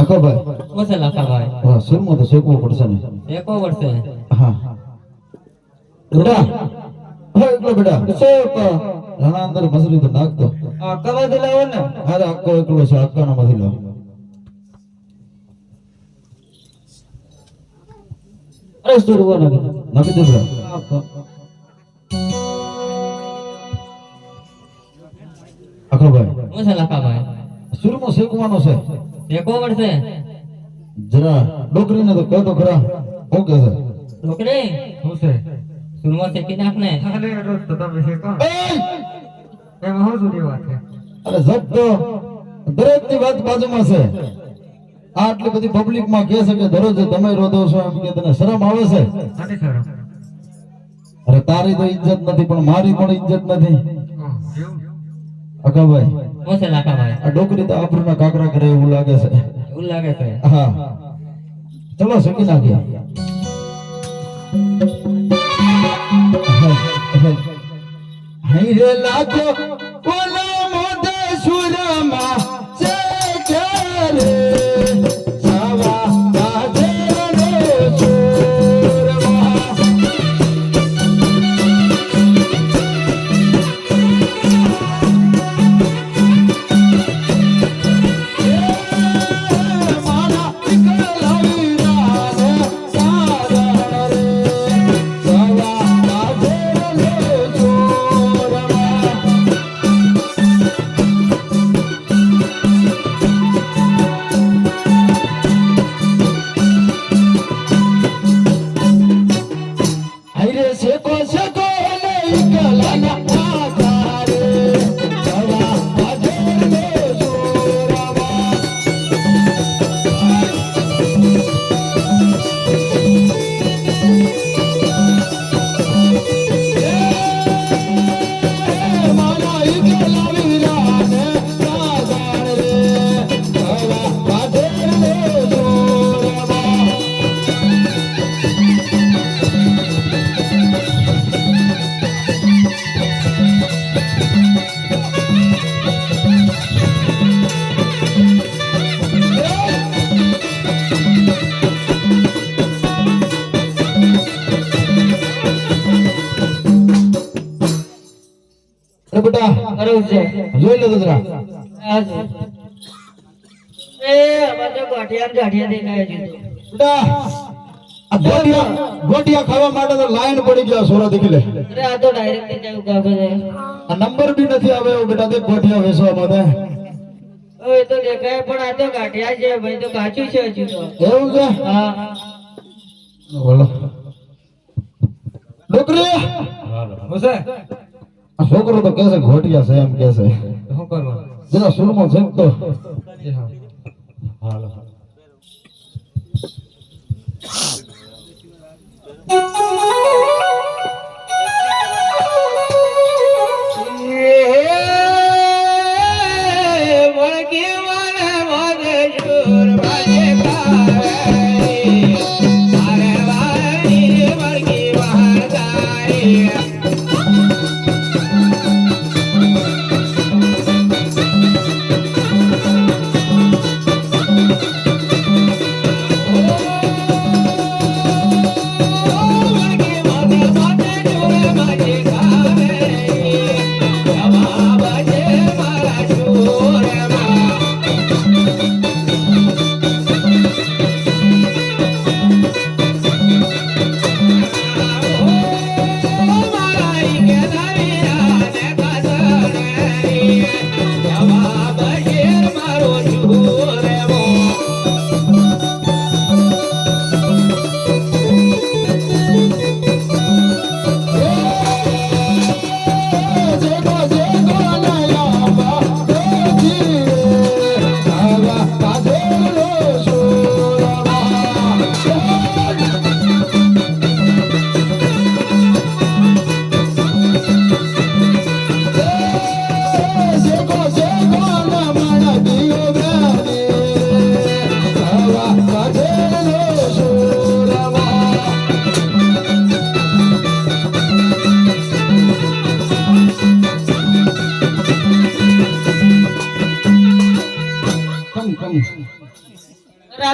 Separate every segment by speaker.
Speaker 1: લાખાભાઈ
Speaker 2: હા સુરમાં તો શેકવો પડશે ને?
Speaker 1: એકો વર્ષે
Speaker 2: હા. બેટા. હા એકલો બેટા. શેક રાણા અંદર મસરી તો નાખતો
Speaker 1: કવાથી લાવો ને?
Speaker 2: અરે આખો એકલો છે આખાનો માંથી લો
Speaker 1: અરે સુરવો નાખી
Speaker 2: નાખી દે બેટા. અકાભાઈ
Speaker 1: ઓછે લાખાભાઈ
Speaker 2: સુરમાં શેકવાનો છે?
Speaker 1: એકો પડશે
Speaker 2: જરા ડોકરીને તો કહો તો ખરા. શું કહે છે?
Speaker 1: ડોકરી?
Speaker 2: શું છે?
Speaker 1: સુરમો ફેંકી નાખ ને
Speaker 2: એમાં શું સુધી વાત છે? અરે જબ તો દરેકની વાત બાજુમાં છે. આટલી બધી પબ્લિકમાં કહે છે કે દરરોજ તમે રોધો છો એમ કે તને શરમ આવે છે? અરે તારી તો ઇજ્જત નથી પણ મારી પણ ઇજ્જત નથી. અકાભાઈ
Speaker 1: ઓછે લાકાભાઈ?
Speaker 2: આ ડોકરી તો આબરૂના કાકરા કરે એવું લાગે છે.
Speaker 1: એવું લાગે છે?
Speaker 2: હા. ચલો શકી નાખીએ હઈ રે લાજો બેટા
Speaker 1: કરવું છે
Speaker 2: જોઈ લે દુધરા
Speaker 1: એ અમારે તો ગાંઠિયા ને ગાંઠિયા દેખાય છે
Speaker 2: બેટા ગોટિયા ગોટિયા ખાવા માટે તો લાઈન પડી ગયા સોરા દીકલે
Speaker 1: અરે આ તો ડાયરેક્ટ જવું કાપે છે.
Speaker 2: આ નંબર બી નથી આવે બેટા તે ગોટિયા વેચવા માટે.
Speaker 1: હવે તો દેખાય પણ આ તો ગાંઠિયા છે ભાઈ તો કાચું છે હજુ તો.
Speaker 2: એવું છે?
Speaker 1: હા.
Speaker 2: બોલો. ડોકરી આ છોકરો તો કેસે છે ઘોટિયા છે એમ કહે છે.
Speaker 1: શું કરવા?
Speaker 2: જરા સુરમો છે તો
Speaker 1: વળગી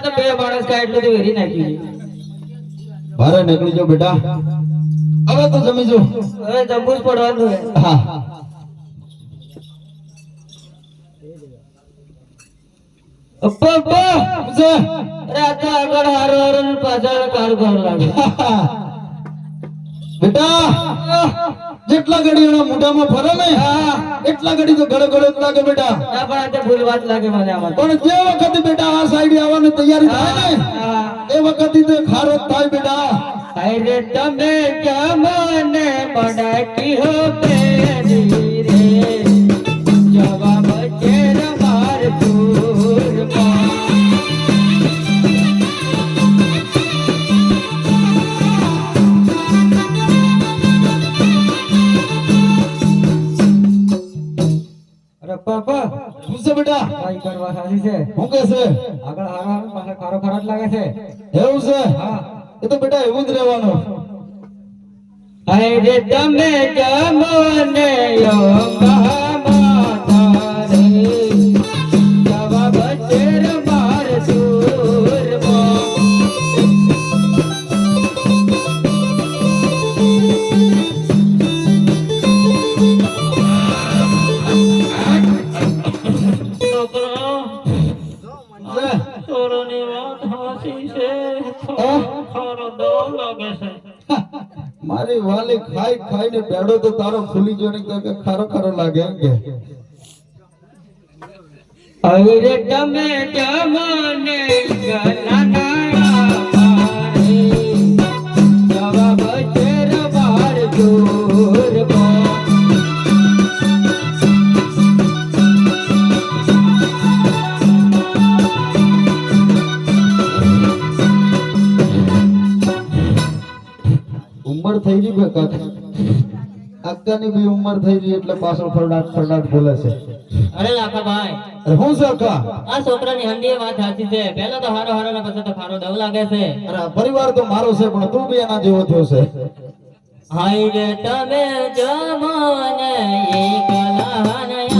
Speaker 1: તો બે માણસ કા એટલું તો વેરી નાખ્યું
Speaker 2: ભારે નીકળી જાઓ બેટા. હવે તો જમી જો
Speaker 1: હવે જમવું જ પડવાનું
Speaker 2: હા.
Speaker 1: અપ્પા, અપ્પા! આગળ હારો હારો પાછળ કાળું કાળું લાગે.
Speaker 2: બેટા! જેટલા ઘડી એના મોઢામાં ફરે ને એટલા ઘડી તો ગળે ગળે લાગે બેટા.
Speaker 1: ના પણ આ તો ભૂલ વાત લાગે મને આમાં
Speaker 2: પણ જે વખતે બેટા આ સાઈડ આવવાની તૈયારી થાય ને. એ વખતે તો ખારો થાય બેટા.
Speaker 1: અરે તમે જમને મડકી હો પેરી કરવા સાચી છે?
Speaker 2: કે છે?
Speaker 1: આગળ હારો ખારો ખારો જ લાગે છે.
Speaker 2: એવું છે?
Speaker 1: હા.
Speaker 2: એ તો બેટા એવું જ રહેવાનું.
Speaker 1: અરે તમે જમને યોગમાં
Speaker 2: વાલી ખાઈ ખાઈને બેડો તો તારો ફૂલી ગયો ને કે ખારો ખારો લાગે એમ કે.
Speaker 1: અરે તમે જમને ગનાના
Speaker 2: અક્કાની થઈ ગઈ એટલે પાછળ ફરડાટ ફરડાટ બોલે છે.
Speaker 1: અરે લાખા ભાઈ
Speaker 2: અરે હું અક્કા
Speaker 1: આ છોકરાની હંડીએ વાત સાચી છે. પહેલા તો હારો હારો ને પછી તો ખારો દવ લાગે છે.
Speaker 2: અરે પરિવાર તો મારો છે પણ તું બી એના જેવો થયો છે.
Speaker 1: રે તમે જમને એકલા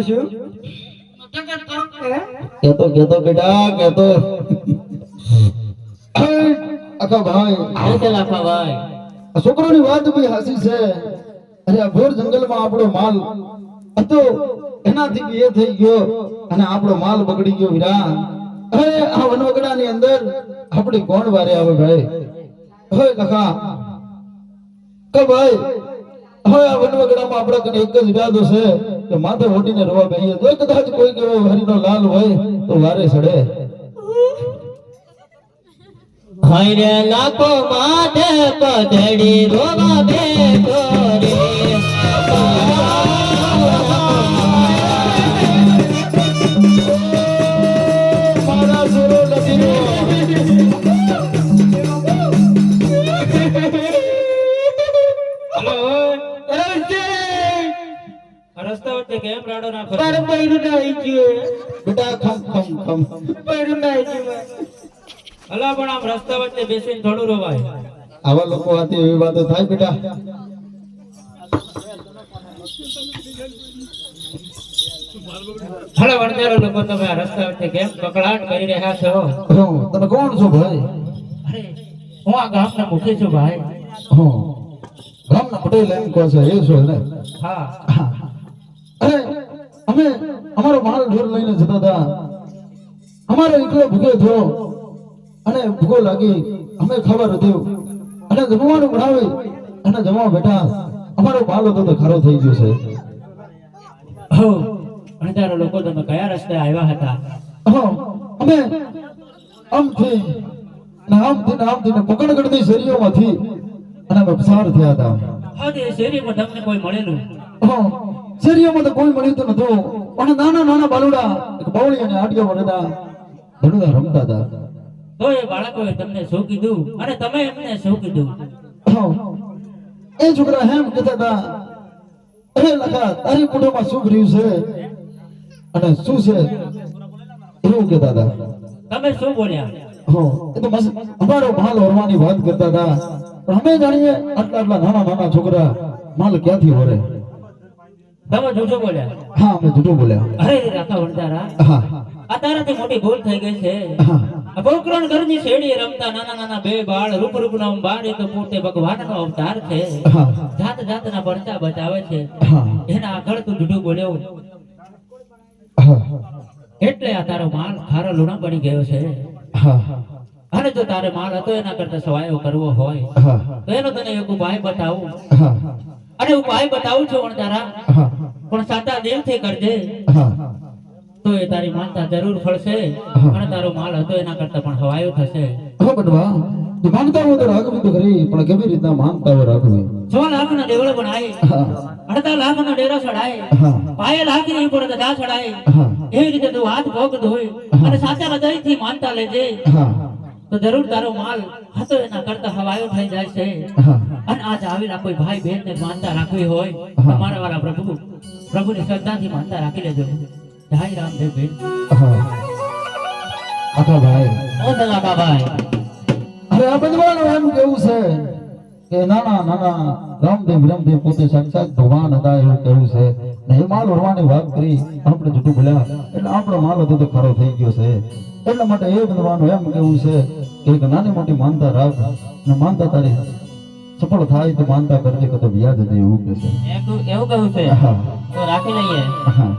Speaker 2: હું છું કેતો કેતો બેટા કેતો અક્કા ભાઈ.
Speaker 1: શું ભાઈ.
Speaker 2: આ વાત હાસી છે. અરે આ ઘોર જંગલમાં આપણો માલ હતો. એનાથી એ થઈ ગયો અને આપણો માલ બગડી ગયો વીરા હવે આ વનવગડાની અંદર આપણી કોણ વારે આવે ભાઈ. હવે કાકા. કે ભાઈ? હવે આ વનવગડામાં આપણા એક જ ઈરાદો છે કે માથે ઓઢીને રવા બેહીએ. તો કદાચ કોઈ હરીનો લાલ હોય, તો વારે સડે.
Speaker 1: હાય રે લાખો માથે પધડી કેમ રાડો ના મારે પૈરું ના ગયું
Speaker 2: બેટા ખમ ખમ ખમ.
Speaker 1: પૈરું ના ગયું અલા પણ આમ રસ્તા વચ્ચે બેસીને થોડું રોવાય.
Speaker 2: આવા લોકો હાથે એવી વાતો થાય બેટા.
Speaker 1: ભલે વણજારો લોકો તમે આ રસ્તા વચ્ચે કેમ કકળાટ કરી રહ્યા છો?
Speaker 2: તમે કોણ છો ભાઈ?
Speaker 1: અરે હું આ ગામના મુખી છું ભાઈ.
Speaker 2: હું ગામના પટેલ એમ કહો છો એ છો ને?
Speaker 1: હા.
Speaker 2: અરે અમે અમારો માલ ઢોર લઈને જતા હતા. અમારો એકલો ભૂખ્યો થયો. અને ભૂગો લાગી. અમે ખબર હતું. અને જમવાનું બનાવી. અને જમવા બેઠા. અમારો માલ હતો તો ખારો થઈ ગયો છે.
Speaker 1: હો વણજારો લોકો તમે કયા રસ્તે આવ્યા હતા?
Speaker 2: હા, અમે આમથી ને આમથી ને આમથી ને પકડગઢની શેરીઓમાંથી અને અમે પસાર થયા હતા.
Speaker 1: આજે શેરીમાં તમને કોઈ મળેલું?
Speaker 2: હા, શેરીઓમાં તો કોઈ મળ્યું તો નતું પણ નાના નાના બાલુડા બાવળી અને આડિયામાં રહેતા ધનુડા રમતા હતા
Speaker 1: તો એ બાળકોએ તમને શું કીધું અને તમે એમને શું કીધું
Speaker 2: એ છોકરા હેમ કહેતા હતા અરે લખા તારી કુટુંબમાં શું કર્યું છે અને શું છે એવું કહેતા હતા
Speaker 3: તમે શું બોલ્યા
Speaker 2: હો એ તો અમારો માલ હોરવાની વાત કરતા હતા પણ અમે જાણીએ આટલા આટલા નાના નાના છોકરા માલ ક્યાંથી ઓરે
Speaker 3: તમે જૂઠું બોલ્યા.
Speaker 2: હા અમે જૂઠું બોલ્યા.
Speaker 3: અરે રાકા વણતારા
Speaker 2: હા.
Speaker 3: આ તારાથી મોટી ભૂલ થઈ ગઈ છે. આ ઘરની શેરડીએ રમતા નાના નાના બે બાળ રૂપ રૂપ નામ બાળે તો પોતે ભગવાનનો અવતાર છે. જાત જાતના પડતા બતાવે છે. એના આગળ તું જૂઠું બોલ્યો. એટલે આ તારો માલ ખારો લુણા બની ગયો છે.
Speaker 2: હા.
Speaker 3: અને જો તારે માલ હતો એના કરતા સવાયો કરવો હોય તો એનો તને એક ઉપાય બતાવું.
Speaker 2: હા
Speaker 3: ઉપાય બતાવું છું પણ
Speaker 2: તારા.
Speaker 3: પણ સાચા દિલથી કરજે. તો એ તારી માનતા જરૂર ફળશે. અને તારો માલ હતો એના કરતા પણ હવાયો થશે.
Speaker 2: હા બટવા જે માનતા હોય તો રાખવી તો ખરી પણ કેવી રીતના માનતા હોય રાખવી
Speaker 3: સો લાખ ના દેવળ બનાય.
Speaker 2: હા.
Speaker 3: અડધા લાખ નો ડેરો ચડાય પાયે લાખ નહીં પડે ગધા ચડાય એવી રીતે તું હાથ ભોગ ધોઈ અને સાચા હૃદયથી માનતા લેજે. તો જરૂર તારો માલ હતો એના કરતા હવાયો થઈ જાય છે અને આજ આવેલા કોઈ ભાઈ બહેન ને માનતા રાખવી હોય
Speaker 2: હા.
Speaker 3: અમારા વાળા પ્રભુ પ્રભુની શ્રદ્ધાથી માનતા રાખી લેજો. જય રામદેવ બેન.
Speaker 2: આખા ભાઈ.
Speaker 3: ઓ ભાઈ
Speaker 2: અરે આ બધવાનું એમ કેવું છે? કે નાના નાના રામદેવ રામદેવ પોતે સાક્ષાત ભગવાન હતા એવું કહ્યું છે. ને એ માલ ભરવાની વાત કરી આપણે જુટું બોલ્યા એટલે આપણો માલ હતો તો ખરો થઈ ગયો છે. એટલા માટે એ બધવાનું એમ કેવું છે કે એક નાની મોટી માનતા રાખ ને માનતા તારી સફળ થાય તો માનતા કરજે કે તો વ્યાજ દે એવું કે છે.
Speaker 3: એવું કહ્યું છે તો રાખી લઈએ.
Speaker 2: હા.